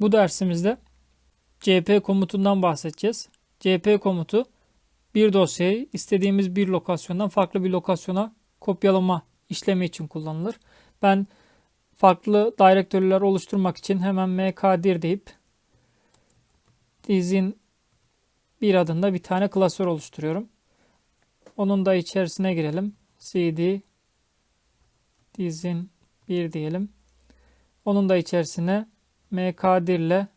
Bu dersimizde CP komutundan bahsedeceğiz. CP komutu bir dosyayı istediğimiz bir lokasyondan farklı bir lokasyona kopyalama işlemi için kullanılır. Ben farklı direktörler oluşturmak için hemen mkdir deyip dizin bir adında bir tane klasör oluşturuyorum. Onun da içerisine girelim. cd dizin 1 diyelim. Onun da içerisine mkdir ile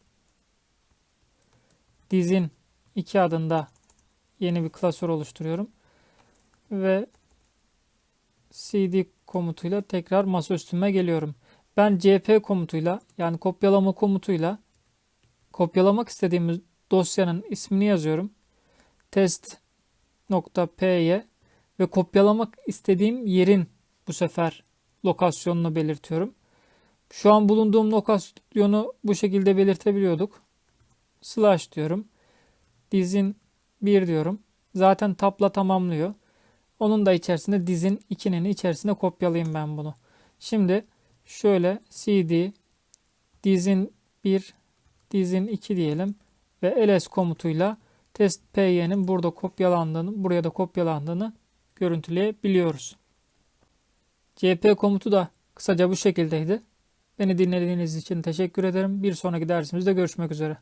dizin 2 adında yeni bir klasör oluşturuyorum. Ve cd komutuyla tekrar masaüstüme geliyorum. Ben cp komutuyla yani kopyalama komutuyla kopyalamak istediğimiz dosyanın ismini yazıyorum. test.py ve kopyalamak istediğim yerin bu sefer lokasyonunu belirtiyorum. Şu an bulunduğum lokasyonu bu şekilde belirtebiliyorduk. Slash diyorum. Dizin 1 diyorum. Zaten tabla tamamlıyor. Onun da içerisinde dizin 2'nin içerisine kopyalayayım ben bunu. Şimdi şöyle cd dizin 1 dizin 2 diyelim ve ls komutuyla test py'nin burada kopyalandığını, buraya da kopyalandığını görüntüleyebiliyoruz. cp komutu da kısaca bu şekildeydi. Beni dinlediğiniz için teşekkür ederim. Bir sonraki dersimizde görüşmek üzere.